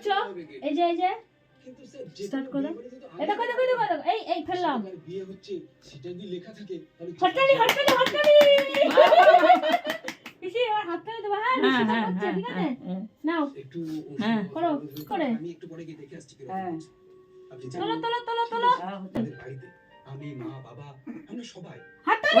পাচ্ছ এই যে এই যে। স্টার্ট করো। এই দেখো দেখো দেখো দেখো এই এই ফেললাম। বিয়ে হচ্ছে সেটা যদি লেখা থাকে তাহলে হটকারি হটকারি হটকারি পিসি এবার হাততালি দেবো হ্যাঁ হ্যাঁ নিশ্চিত হচ্ছে ঠিক আছে? নাও। একটু। করো, করে। আমি একটু পরে গিয়ে দেখে আসছি হ্যাঁ। তোলো তোলো তোলো তোলো। হচ্ছে। আমাদের বাড়িতে আমি মা বাবা আমরা সবাই। হাততালি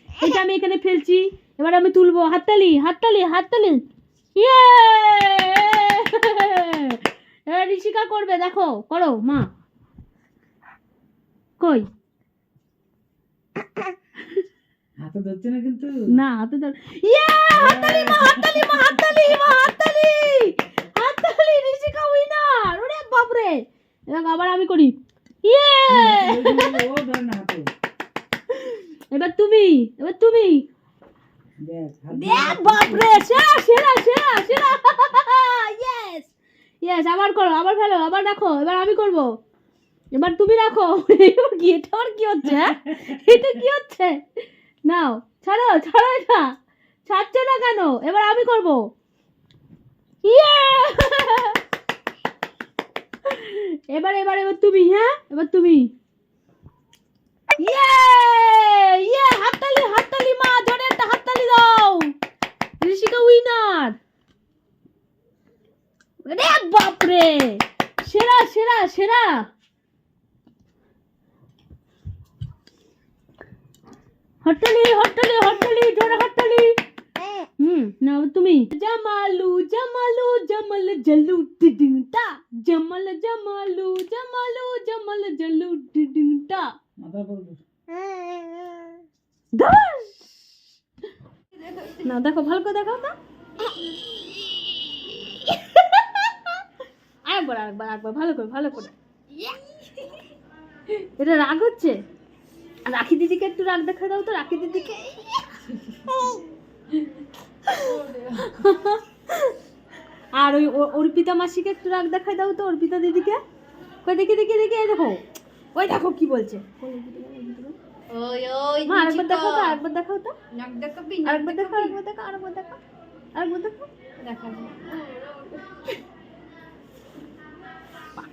এটা আমি এখানে ফেলছি। এবার আমি তুলবো। হাততালি হাততালি হাততালি। ইয়ে! এবার ঋষিকা করবে দেখো করো মা। কই? হাতে ধরছে না কিন্তু? না হাতে ধর ইয়ে হাততালি মা হাততালি মা হাততালি মা হাততালি! হাততালি ঋষিকা উইনার ওরে বাপ রে এবার আবার আমি করি। ইয়ে! ও ধরে না হাতে। এবার তুমি এবার তুমি। বাপরে সেরা সেরা সেরা সেরা। ইয়েস ইয়েস আবার করো আবার ফেলো আবার রাখো এবার আমি করব। এবার তুমি রাখো কি এটা আর কি হচ্ছে হ্যাঁ? এটা কি হচ্ছে? নাও ছাড়ো ছাড়ো এটা। ছাড়ছো না কেন? এবার আমি করব। ইয়ে এবার এবার এবার তুমি হ্যাঁ? এবার তুমি। ইয়ে হাততালি হাততালি মা জোরে একটা হাততালি দাও ঋষিকা উইনার রে বাপরে সেরা সেরা সেরা। হট্টালি হট্টালি হট্টালি জোরে হট্টালি হুম না তুমি। জামালু জামালু, জামাল জলু টিডিং টা জামাল, জামালু জামালু, জামাল জলু টিডিং টা মাথা দাস না দেখো, ভালো করে দেখাও তো। আরেকবার আরেকবার আরেকবার ভালো করে ভালো করে। এটা রাগ হচ্ছে? আর রাখি দিদিকে একটু রাগ দেখা দাও তো রাখি দিদিকে। আর ওই অর্পিতা মাসিকে একটু রাগ দেখাই দাও তো অর্পিতা দিদিকে। কই দেখি দেখি দেখি এই দেখো। ওই দেখো কি বলছে। ওই ওই মা আরেকবার দেখাও তো আরেকবার দেখাও তো। নাক দেখাবি আরেকবার দেখো আরেকবার দেখো আরেকবার দেখো আরেকবার দেখো দেখাবো